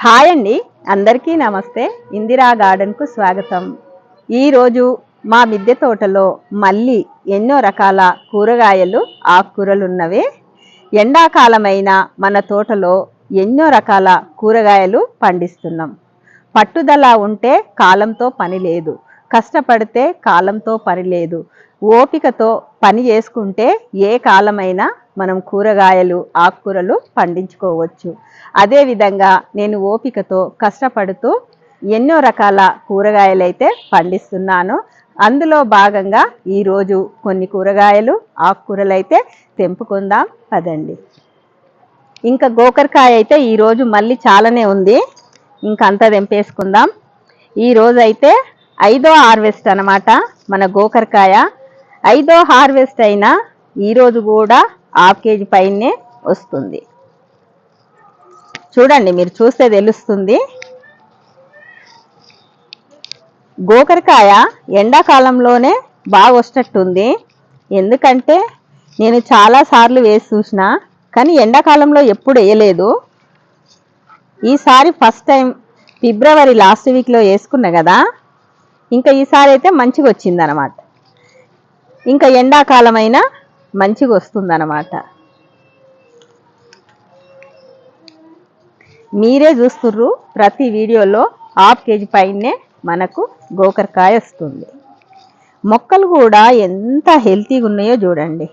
Hi అండి. అందరికీ నమస్తే. ఇందిరా గార్డెన్కు స్వాగతం. ఈరోజు మా మిద్దె తోటలో మళ్ళీ ఎన్నో రకాల కూరగాయలు ఆకుకూరలున్నవి. ఎండాకాలమైన మన తోటలో ఎన్నో రకాల కూరగాయలు పండిస్తున్నాం. పట్టుదల ఉంటే కాలంతో పని లేదు. కష్టపడితే కాలంతో పని లేదు. ఓపికతో పని చేసుకుంటే ఏ కాలమైనా మనం కూరగాయలు ఆకుకూరలు పండించుకోవచ్చు. అదేవిధంగా నేను ఓపికతో కష్టపడుతూ ఎన్నో రకాల కూరగాయలు అయితే పండిస్తున్నాను. అందులో భాగంగా ఈరోజు కొన్ని కూరగాయలు ఆకుకూరలు అయితే తెంపుకుందాం. పదండి. ఇంకా గోకరకాయ అయితే ఈరోజు మళ్ళీ చాలానే ఉంది. ఇంకా అంతా తెంపేసుకుందాం. ఈరోజు అయితే ఐదో హార్వెస్ట్ అన్నమాట మన గోకరకాయ. ఐదో హార్వెస్ట్ అయినా ఈరోజు కూడా హాఫ్ కేజీ పైనే వస్తుంది. చూడండి మీరు చూస్తే తెలుస్తుంది. గోకరకాయ ఎండాకాలంలోనే బాగా వచ్చేటట్టుంది ఎందుకంటే నేను చాలా సార్లు వేసి చూసిన కానీ ఎండాకాలంలో ఎప్పుడు వేయలేదు. ఈసారి ఫస్ట్ టైం ఫిబ్రవరి లాస్ట్ వీక్లో వేసుకున్నా కదా ఇంకా ఈసారి అయితే మంచిగా వచ్చిందనమాట ఇంకా ఎండాకాలమైనా మంచిగా వస్తుందన్నమాట మీరే చూస్తుర్రు ప్రతి వీడియోలో హాఫ్ కేజీ పైనే మనకు గోకరకాయ వస్తుంది. మొక్కలు కూడా ఎంత హెల్తీగా ఉన్నాయో చూడండి.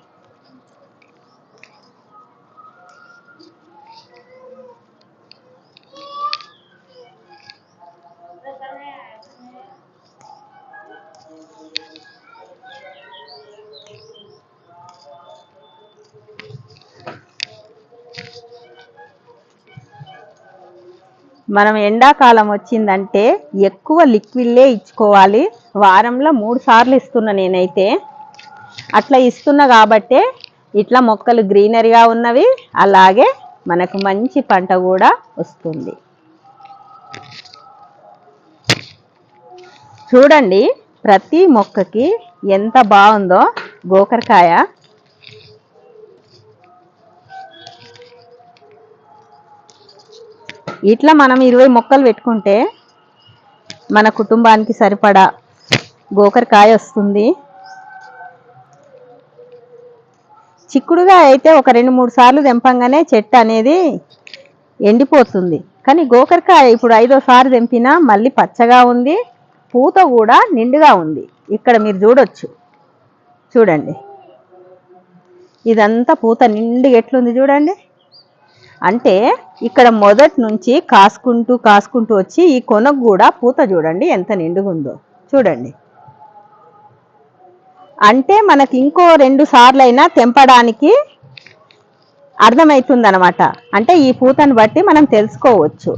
మనం ఎండాకాలం వచ్చిందంటే ఎక్కువ లిక్విడ్లే ఇచ్చుకోవాలి. వారంలో మూడు సార్లు ఇస్తున్నా నేనైతే. అట్లా ఇస్తున్నా కాబట్టే ఇట్లా మొక్కలు గ్రీనరీగా ఉన్నవి అలాగే మనకు మంచి పంట కూడా వస్తుంది. చూడండి ప్రతి మొక్కకి ఎంత బాగుందో గోకరకాయ. ఇట్లా మనం ఇరవై మొక్కలు పెట్టుకుంటే మన కుటుంబానికి సరిపడా గోకరకాయ వస్తుంది. చిక్కుడుగా అయితే ఒక రెండు మూడు సార్లు తెంపంగానే చెట్టు అనేది ఎండిపోతుంది. కానీ గోకరకాయ ఇప్పుడు ఐదోసారి తెంపినా మళ్ళీ పచ్చగా ఉంది పూత కూడా నిండుగా ఉంది. ఇక్కడ మీరు చూడొచ్చు. చూడండి. ఇదంతా పూత నిండుగా ఎట్లుంది చూడండి. అంటే ఇక్కడ మొదటి నుంచి కాసుకుంటూ కాసుకుంటూ వచ్చి ఈ కొనకు కూడా పూత చూడండి ఎంత నిండుగుందో చూడండి. అంటే మనకి ఇంకో రెండు సార్లు అయినా తెంపడానికి అర్థమవుతుంది అంటే ఈ పూతను బట్టి మనం తెలుసుకోవచ్చు.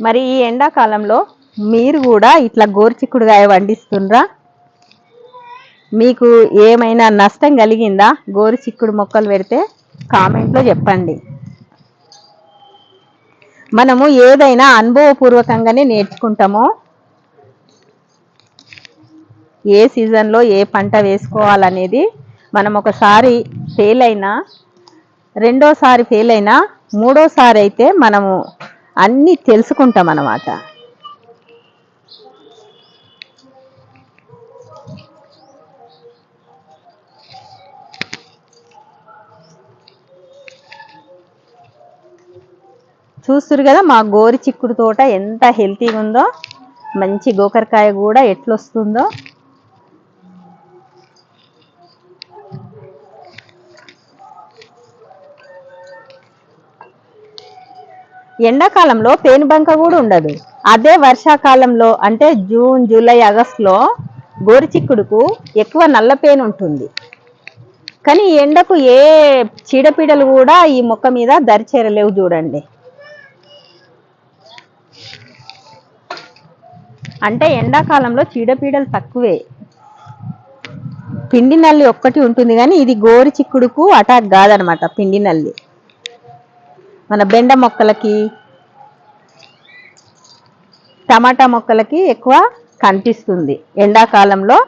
మరి ఈ ఎండాకాలంలో మీరు కూడా ఇట్లా గోరుచిక్కుడుగాయ వండిస్తుండ్రా? మీకు ఏమైనా నష్టం కలిగిందా? గోరు చిక్కుడు మొక్కలు పెడితే కామెంట్లో చెప్పండి. మనము ఏదైనా అనుభవపూర్వకంగానే నేర్చుకుంటామో ఏ సీజన్లో ఏ పంట వేసుకోవాలనేది మనం ఒకసారి ఫెయిల్ అయినా రెండోసారి ఫెయిల్ అయినా మూడోసారి అయితే మనము అన్నీ తెలుసుకుంటాం అన్నమాట. చూస్తురు కదా మా గోరి చిక్కుడు తోట ఎంత హెల్తీగా ఉందో మంచి గోకరకాయ కూడా ఎట్లొస్తుందో. ఎండాకాలంలో పేనుబంక కూడా ఉండదు. అదే వర్షాకాలంలో అంటే జూన్ జూలై ఆగస్టులో గోరి చిక్కుడుకు ఎక్కువ నల్ల పేను ఉంటుంది. కానీ ఎండకు ఏ చీడపీడలు కూడా ఈ మొక్క మీద దరిచేరలేవు చూడండి. అంటే ఎండాకాలంలో చీడపీడలు తక్కువే. పిండి నల్లి ఒక్కటి ఉంటుంది కానీ ఇది గోరు చిక్కుడుకు అటాక్ కాదనమాట పిండి నల్లి. మన బెండ మొక్కలకి టమాటా మొక్కలకి ఎక్కువ కనిపిస్తుంది. ఎండాకాలంలో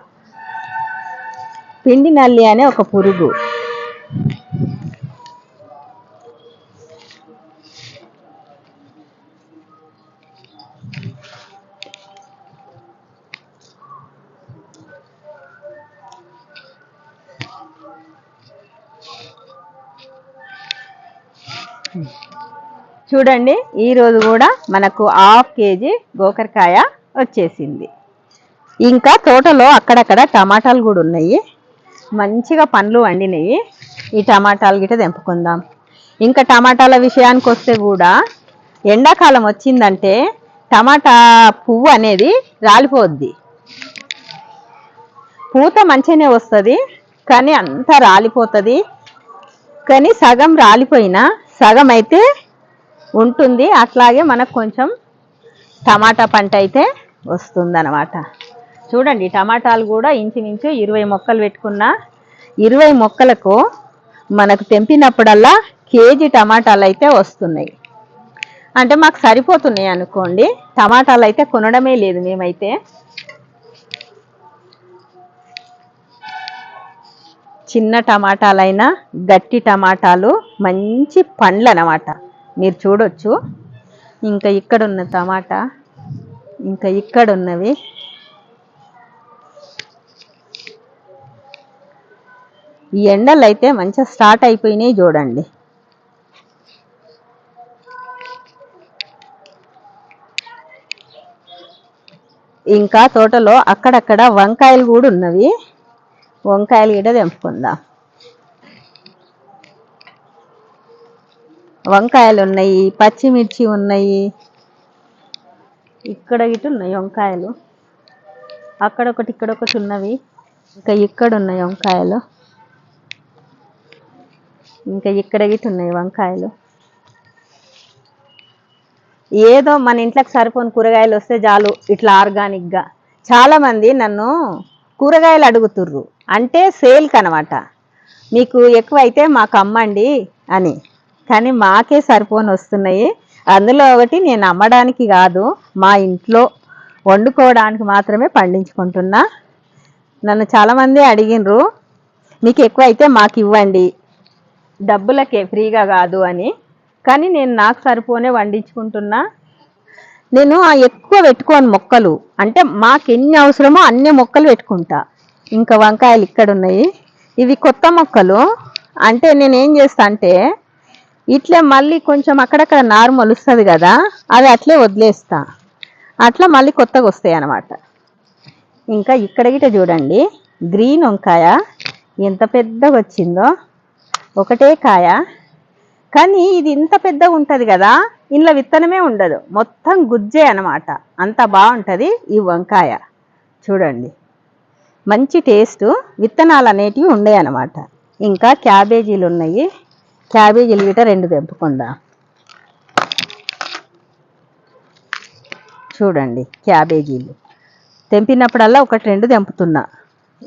పిండి నల్లి అనే ఒక పురుగు. చూడండి ఈరోజు కూడా మనకు హాఫ్ కేజీ గోకరకాయ వచ్చేసింది. ఇంకా తోటలో అక్కడక్కడ టమాటాలు కూడా ఉన్నాయి. మంచిగా పండ్లు వండినాయి ఈ టమాటాలు గిట తెంపుకుందాం. ఇంకా టమాటాల విషయానికి వస్తే కూడా ఎండాకాలం వచ్చిందంటే టమాటా పువ్వు అనేది రాలిపోద్ది. పూత మంచిగానే వస్తుంది కానీ అంతా రాలిపోతుంది. కానీ సగం రాలిపోయినా సగం అయితే ఉంటుంది. అట్లాగే మనకు కొంచెం టమాటా పంట అయితే వస్తుందన్నమాట. చూడండి టమాటాలు కూడా ఇంచుమించు ఇరవై మొక్కలు పెట్టుకున్న ఇరవై మొక్కలకు మనకు తెంపినప్పుడల్లా కేజీ టమాటాలు అయితే వస్తున్నాయి. అంటే మాకు సరిపోతున్నాయి అనుకోండి. టమాటాలు అయితే కొనడమే లేదు మేమైతే. చిన్న టమాటాలైనా గట్టి టమాటాలు మంచి పండ్లు అన్నమాట మీరు చూడొచ్చు. ఇంకా ఇక్కడ ఉన్న టమాటా ఇంకా ఇక్కడ ఉన్నవి ఈ ఎండలు అయితే మంచిగా స్టార్ట్ అయిపోయినాయి చూడండి. ఇంకా తోటలో అక్కడక్కడ వంకాయలు కూడా ఉన్నవి. వంకాయలు గిట తెంపుకుందాం. వంకాయలు ఉన్నాయి పచ్చిమిర్చి ఉన్నాయి. ఇక్కడ ఇటు ఉన్నాయి వంకాయలు. అక్కడ ఒకటి ఇక్కడ ఒకటి ఉన్నవి. ఇంకా ఇక్కడ ఉన్నాయి వంకాయలు. ఇంకా ఇక్కడ గిట ఉన్నాయి వంకాయలు. ఏదో మన ఇంట్లోకి సరిపోని కూరగాయలు వస్తే చాలు ఇట్లా ఆర్గానిక్గా. చాలామంది నన్ను కూరగాయలు అడుగుతుర్రు. అంటే సేల్కి అనమాట మీకు ఎక్కువ అయితే మాకు అమ్మండి అని. కానీ మాకే సరిపోని వస్తున్నాయి. అందులో ఒకటి నేను అమ్మడానికి కాదు మా ఇంట్లో వండుకోవడానికి మాత్రమే పండించుకుంటున్నా. నన్ను చాలామంది అడిగినరు మీకు ఎక్కువ అయితే మాకు ఇవ్వండి. డబ్బులకే ఫ్రీగా కాదు అని. కానీ నేను నాకు సరిపోనే వండించుకుంటున్నా. నేను ఎక్కువ పెట్టుకోను మొక్కలు అంటే మాకు ఎన్ని అవసరమో అన్ని మొక్కలు పెట్టుకుంటా. ఇంకా వంకాయలు ఇక్కడ ఉన్నాయి ఇవి కొత్త మొక్కలు. అంటే నేను ఏం చేస్తా అంటే ఇట్లే మళ్ళీ కొంచెం అక్కడక్కడ నారు మొలుస్తుంది కదా అవి అట్లే వదిలేస్తా. అట్లా మళ్ళీ కొత్తగా వస్తాయి అన్నమాట. ఇంకా ఇక్కడ గిట చూడండి గ్రీన్ వంకాయ ఎంత పెద్దగా వచ్చిందో ఒకటే కాయ. కానీ ఇది ఇంత పెద్దగా ఉంటుంది కదా ఇంట్లో విత్తనమే ఉండదు. మొత్తం గుజ్జే అనమాట అంత బాగుంటుంది ఈ వంకాయ. చూడండి. మంచి టేస్ట్. విత్తనాలు అనేటివి ఉన్నాయి అన్నమాట. ఇంకా క్యాబేజీలు ఉన్నాయి. క్యాబేజీలు గిట రెండు తెంపుకుందాం. చూడండి క్యాబేజీలు తెంపినప్పుడల్లా ఒకటి రెండు తెంపుతున్నా.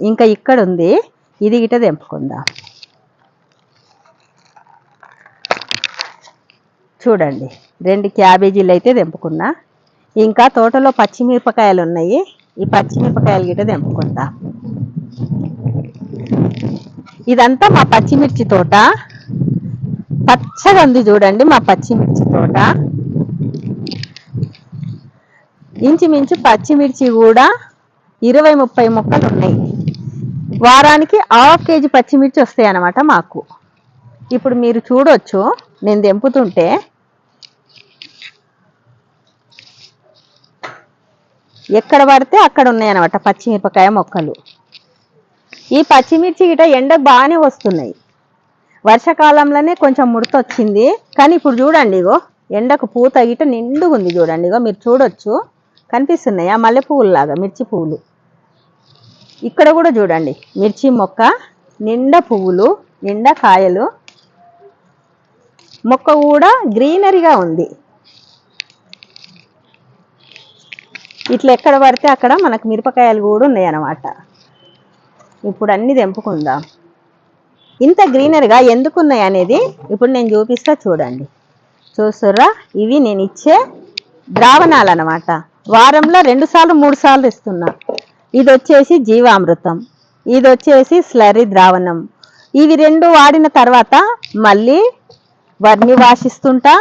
ఇంకా ఇక్కడ ఉంది ఇది గిట తెంపుకుందాం. చూడండి రెండు క్యాబేజీలు అయితే తెంపుకున్నా. ఇంకా తోటలో పచ్చిమిరపకాయలు ఉన్నాయి ఈ పచ్చిమిరపకాయలు గిట తెంపుకుంటా ఇదంతా మా పచ్చిమిర్చి తోట. పచ్చగా ఉంది చూడండి మా పచ్చిమిర్చి తోట. ఇంచుమించు పచ్చిమిర్చి కూడా ఇరవై ముప్పై మొక్కలు ఉన్నాయి. వారానికి హాఫ్ కేజీ పచ్చిమిర్చి వస్తాయి అన్నమాట మాకు. ఇప్పుడు మీరు చూడొచ్చు నేను తెంపుతుంటే. ఎక్కడ పడితే అక్కడ ఉన్నాయి అనమాట పచ్చిమిరపకాయ మొక్కలు. ఈ పచ్చిమిర్చి గిట ఎండకు బాగానే వస్తున్నాయి. వర్షాకాలంలోనే కొంచెం ముడత వచ్చింది కానీ ఇప్పుడు చూడండి ఇగో ఎండకు పూత గిట నిండుగా ఉంది చూడండి ఇగో మీరు చూడొచ్చు. కనిపిస్తున్నాయా? మల్లె పువ్వులాగా మిర్చి పువ్వులు ఇక్కడ కూడా చూడండి మిర్చి మొక్క నిండా పువ్వులు నిండా కాయలు. మొక్క కూడా గ్రీనరీగా ఉంది. ఇట్లా ఎక్కడ పడితే అక్కడ మనకు మిరపకాయలు కూడా ఉన్నాయన్నమాట. ఇప్పుడు అన్నీ తెంపుకుందాం. ఇంత గ్రీనరీగా ఎందుకున్నాయి అనేది ఇప్పుడు నేను చూపిస్తా చూడండి. చూస్తుర్రా? ఇవి నేను ఇచ్చే ద్రావణాలు అన్నమాట వారంలో రెండు సార్లు మూడు సార్లు ఇస్తున్నా. ఇది వచ్చేసి జీవామృతం. ఇది వచ్చేసి స్లరీ ద్రావణం. ఇవి రెండు వాడిన తర్వాత మళ్ళీ వర్మి వాషిస్తుంటా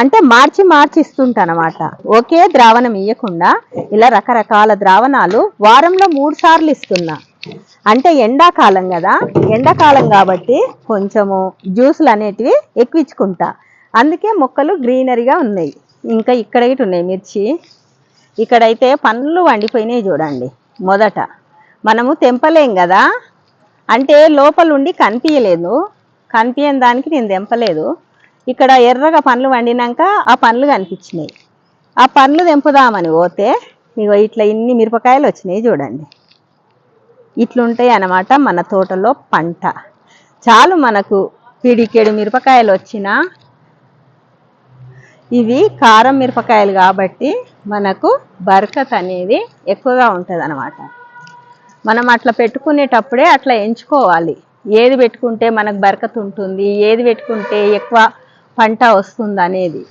అంటే మార్చి మార్చి ఇస్తుంటా అనమాట ఒకే ద్రావణం ఇవ్వకుండా ఇలా రకరకాల ద్రావణాలు వారంలో మూడు సార్లు ఇస్తున్నా. అంటే ఎండాకాలం కదా ఎండాకాలం కాబట్టి కొంచెము జ్యూసులు అనేటివి ఎక్కువించుకుంటా అందుకే మొక్కలు గ్రీనరీగా ఉన్నాయి. ఇంకా ఇక్కడ ఇటు ఉన్నాయి మిర్చి. ఇక్కడైతే పండ్లు వండిపోయినాయి చూడండి మొదట. మనము తెంపలేం కదా. అంటే లోపల ఉండి కనిపించలేదు కనిపించని దానికి నేను తెంపలేదు. ఇక్కడ ఎర్రగా పండ్లు వండినాక ఆ పండ్లు కనిపించినాయి. ఆ పండ్లు తెంపుదామని పోతే ఇగో ఇట్లా ఇన్ని మిరపకాయలు వచ్చినాయి చూడండి. ఇట్లుంటాయి అన్నమాట మన తోటలో పంట. చాలు మనకు పిడికేడు మిరపకాయలు వచ్చినా ఇవి కారం మిరపకాయలు కాబట్టి మనకు బరకత్ అనేది ఎక్కువగా ఉంటుంది అనమాట మనం అట్లా పెట్టుకునేటప్పుడే అట్లా ఎంచుకోవాలి. ఏది పెట్టుకుంటే మనకు బరకత్ ఉంటుంది ఏది పెట్టుకుంటే ఎక్కువ పంట వస్తుంది అనేది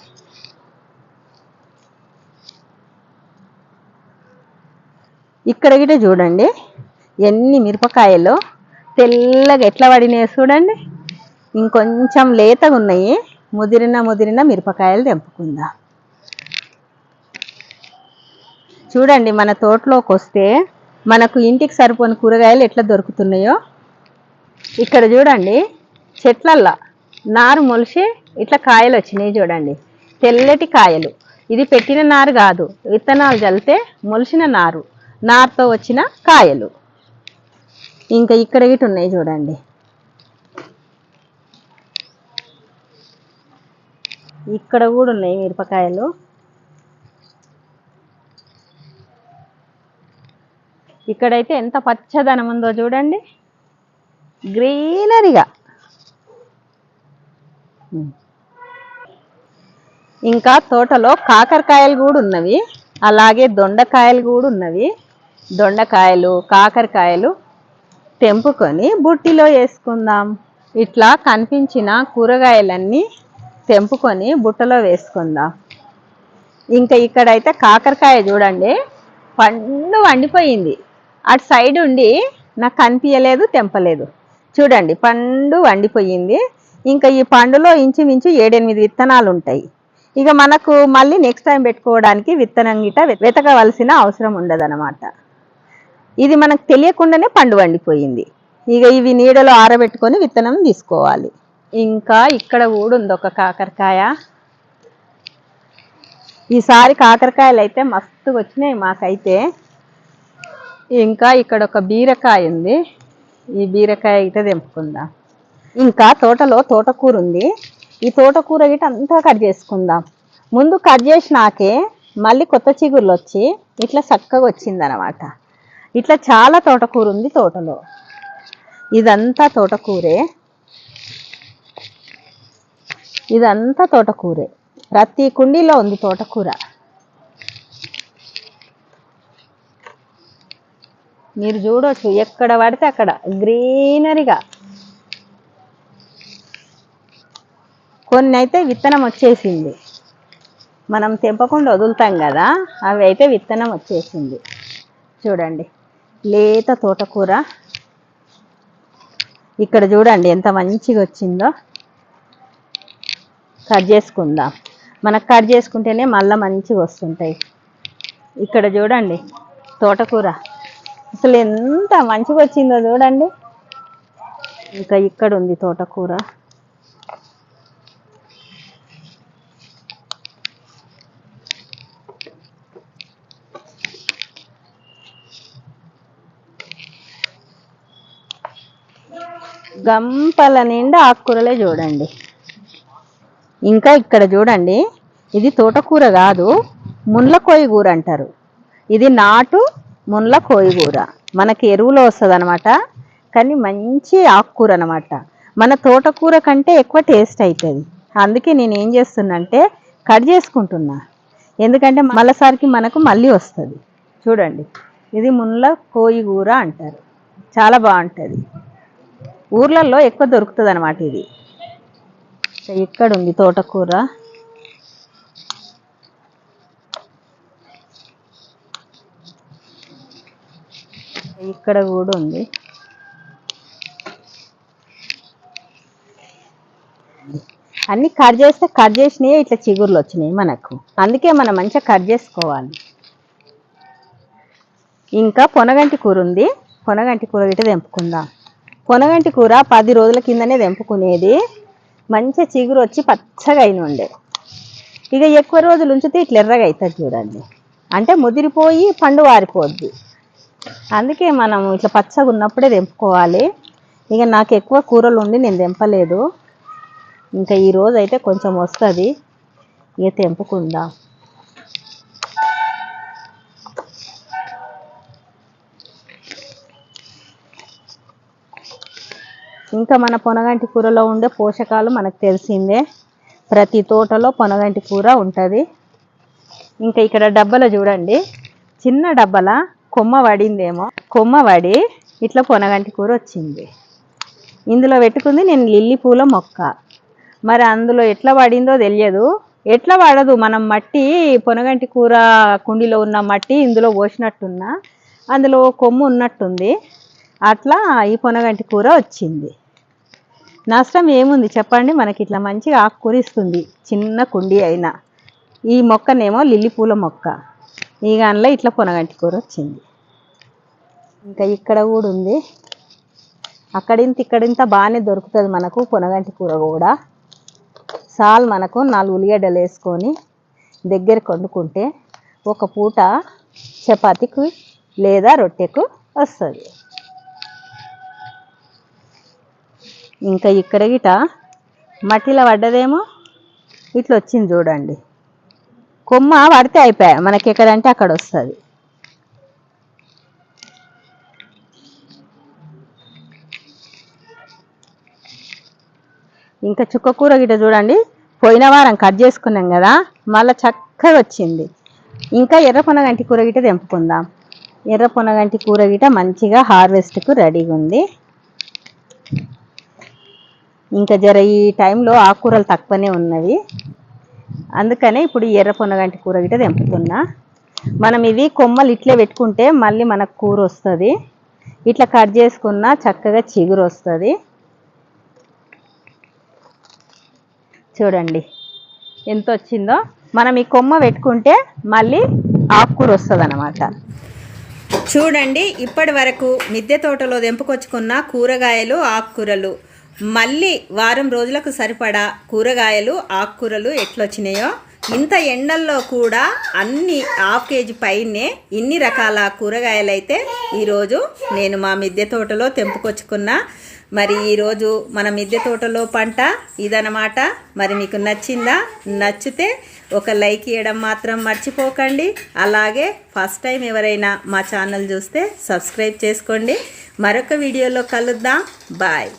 ఇక్కడ గిట చూడండి. ఎన్ని మిరపకాయలు తెల్లగా ఎట్లా పడినాయి చూడండి. ఇంకొంచెం లేతగా ఉన్నాయి ముదిరిన ముదిరిన మిరపకాయలు తెంపుకుందాం. చూడండి మన తోటలోకి వస్తే మనకు ఇంటికి సరిపోని కూరగాయలు ఎట్లా దొరుకుతున్నాయో. ఇక్కడ చూడండి చెట్లల్లో నారు మొలిసి ఇట్లా కాయలు వచ్చినాయి చూడండి. తెల్లటి కాయలు. ఇది పెట్టిన నారు కాదు విత్తనాలు చల్లితే మొలిసిన నారు. నారుతో వచ్చిన కాయలు. ఇంకా ఇక్కడ ఇటు ఉన్నాయి చూడండి. ఇక్కడ కూడా ఉన్నాయి మిరపకాయలు. ఇక్కడైతే ఎంత పచ్చదనం ఉందో చూడండి. గ్రీనరీగా. ఇంకా తోటలో కాకరకాయలు కూడా ఉన్నవి. అలాగే దొండకాయలు కూడా ఉన్నవి. దొండకాయలు కాకరకాయలు తెంపుకొని బుట్టిలో వేసుకుందాం. ఇట్లా కనిపించిన కూరగాయలన్నీ తెంపుకొని బుట్టలో వేసుకుందాం. ఇంకా ఇక్కడైతే కాకరకాయ చూడండి పండు వండిపోయింది. అటు సైడ్ ఉండి నాకు కనిపించలేదు తెంపలేదు. చూడండి పండు వండిపోయింది. ఇంకా ఈ పండులో ఇంచుమించు ఏడెనిమిది విత్తనాలు ఉంటాయి. ఇక మనకు మళ్ళీ నెక్స్ట్ టైం పెట్టుకోవడానికి విత్తనం గిట వెతకవలసిన అవసరం ఉండదన్నమాట. ఇది మనకు తెలియకుండానే పండు వండిపోయింది. ఇక ఇవి నీడలో ఆరబెట్టుకొని విత్తనం తీసుకోవాలి. ఇంకా ఇక్కడ కూడా ఉంది ఒక కాకరకాయ. ఈసారి కాకరకాయలు అయితే మస్తు వచ్చినాయి మాకైతే. ఇంకా ఇక్కడ ఒక బీరకాయ ఉంది. ఈ బీరకాయ అయితే తెంపుకుందాం. ఇంకా తోటలో తోటకూర ఉంది. ఈ తోటకూర గిట అంతా కట్ చేసుకుందాం. ముందు కట్ చేసినాకే మళ్ళీ కొత్త చిగుర్లు వచ్చి ఇట్లా చక్కగా వచ్చిందనమాట. ఇట్లా చాలా తోటకూర ఉంది తోటలో. ఇదంతా తోటకూరే. ఇదంతా తోటకూరే. ప్రతి కుండీలో ఉంది తోటకూర. మీరు చూడొచ్చు ఎక్కడ పడితే అక్కడ గ్రీనరీగా. కొన్ని అయితే విత్తనం వచ్చేసింది. మనం తెంపకుండా వదులుతాం కదా అవి అయితే విత్తనం వచ్చేసింది. చూడండి. లేత తోటకూర. ఇక్కడ చూడండి ఎంత మంచిగా వచ్చిందో. కట్ చేసుకుందాం. మనకు కట్ చేసుకుంటేనే మళ్ళీ మంచిగా వస్తుంటాయి. ఇక్కడ చూడండి తోటకూర. అసలు ఎంత మంచిగా వచ్చిందో చూడండి. ఇంకా ఇక్కడ ఉంది తోటకూర. గంపల నిండా ఆకుకూరలే చూడండి. ఇంకా ఇక్కడ చూడండి ఇది తోటకూర కాదు ముళ్ళ కూర అంటారు. ఇది నాటు ముళ్ళ కూర. మనకి ఎరువులో వస్తుంది అనమాట కానీ మంచి ఆకుకూర అనమాట మన తోటకూర కంటే ఎక్కువ టేస్ట్ అవుతుంది అందుకే నేను ఏం చేస్తున్నంటే కట్ చేసుకుంటున్నా. ఎందుకంటే మళ్ళసారికి మనకు మళ్ళీ వస్తుంది. చూడండి ఇది ముళ్ళ కోయిగూర అంటారు. చాలా బాగుంటుంది. ఊర్లలో ఎక్కువ దొరుకుతుంది అనమాట ఇది. ఇక్కడ ఉంది తోటకూర. ఇక్కడ కూడా ఉంది. అన్నీ కట్ చేస్తే కట్ చేసినాయి ఇట్లా చిగురులు వచ్చినాయి మనకు. అందుకే మనం మంచిగా కట్ చేసుకోవాలి. ఇంకా పొనగంటి కూర ఉంది. పొనగంటి కూర ఇటు తెంపుకుందాం. కొనగంటి కూర పది రోజుల కిందనే తెంపుకునేది. మంచి చిగురు వచ్చి పచ్చగా అయిన ఉండే ఇక ఎక్కువ రోజులు ఉంచితే ఇట్లా ఎర్రగా అవుతుంది చూడండి. అంటే ముదిరిపోయి పండు వారిపోద్ది. అందుకే మనం ఇట్లా పచ్చగా ఉన్నప్పుడే తెంపుకోవాలి. ఇక నాకు ఎక్కువ కూరలు ఉండి నేను తెంపలేదు. ఇంకా ఈ అయితే కొంచెం వస్తుంది. ఇక తెంపుకుందాం. ఇంకా మన పొనగంటి కూరలో ఉండే పోషకాలు మనకు తెలిసిందే. ప్రతి తోటలో పొనగంటి కూర ఉంటుంది. ఇంకా ఇక్కడ డబ్బలో చూడండి. చిన్న డబ్బల కొమ్మ పడిందేమో కొమ్మ పడి ఇట్లా పొనగంటి కూర వచ్చింది. ఇందులో పెట్టుకుంది నేను లిల్లీ పూల మొక్క. మరి అందులో ఎట్లా పడిందో తెలియదు. ఎట్లా పడదు మనం మట్టి పొనగంటి కూర కుండీలో ఉన్న మట్టి ఇందులో పోసినట్టున్నా. అందులో కొమ్ము ఉన్నట్టుంది. అట్లా ఈ పొనగంటి కూర వచ్చింది. నష్టం ఏముంది చెప్పండి? మనకి ఇట్లా మంచిగా ఆకుకూర ఇస్తుంది చిన్న కుండీ అయినా. ఈ మొక్కనేమో లిల్లీ పూల మొక్క. ఈ గానిలో ఇట్లా పొనగంటి కూర వచ్చింది. ఇంకా ఇక్కడ కూడా ఉంది. అక్కడింత ఇక్కడింత బాగానే దొరుకుతుంది మనకు పొనగంటి కూర కూడా. సాల్ మనకు నాలుగు ఉల్లిగడ్డలు వేసుకొని దగ్గర వండుకుంటే ఒక పూట చపాతీకి లేదా రొట్టెకు వస్తుంది. ఇంకా ఇక్కడ గిట మట్టిలో పడ్డదేమో? ఇట్లా వచ్చింది చూడండి. కొమ్మ పడితే అయిపోయా మనకి ఎక్కడంటే అక్కడ వస్తుంది ఇంకా చుక్క కూర గిట చూడండి. పోయిన వారం కట్ చేసుకున్నాం కదా మళ్ళీ చక్కగా వచ్చింది ఇంకా ఎర్ర పొనగంటి కూర గిట తెంపుకుందాం. ఎర్ర పొనగంటి కూర గిట మంచిగా హార్వెస్ట్కు రెడీగా ఉంది ఇంకా జర ఈ టైంలో ఆకుకూరలు తక్కువనే ఉన్నవి. అందుకనే ఇప్పుడు ఎర్ర పొన్నగంటి కూర గిట్ట తెంపుతున్నా. మనం ఇవి కొమ్మలు ఇట్లే పెట్టుకుంటే మళ్ళీ మనకు కూర వస్తుంది. ఇట్లా కట్ చేసుకున్న చక్కగా చిగురు వస్తుంది. చూడండి ఎంత వచ్చిందో. మనం ఈ కొమ్మ పెట్టుకుంటే మళ్ళీ ఆకుకూర వస్తుంది అనమాట చూడండి ఇప్పటి వరకు మిద్దె తోటలో తెంపుకొచ్చుకున్న కూరగాయలు ఆకుకూరలు. మళ్ళీ వారం రోజులకు సరిపడా కూరగాయలు ఆకుకూరలు ఎట్లొచ్చినాయో ఇంత ఎండల్లో కూడా అన్ని హాఫ్ కేజీ పైనే ఇన్ని రకాల కూరగాయలు అయితే ఈరోజు నేను మా మిద్దె తోటలో తెంపుకొచ్చుకున్నా. మరి ఈరోజు మన మిద్దె తోటలో పంట ఇదనమాట. మరి మీకు నచ్చిందా? నచ్చితే ఒక లైక్ ఇవ్వడం మాత్రం మర్చిపోకండి. అలాగే ఫస్ట్ టైం ఎవరైనా మా ఛానల్ చూస్తే సబ్స్క్రైబ్ చేసుకోండి. మరొక వీడియోలో కలుద్దాం. బాయ్.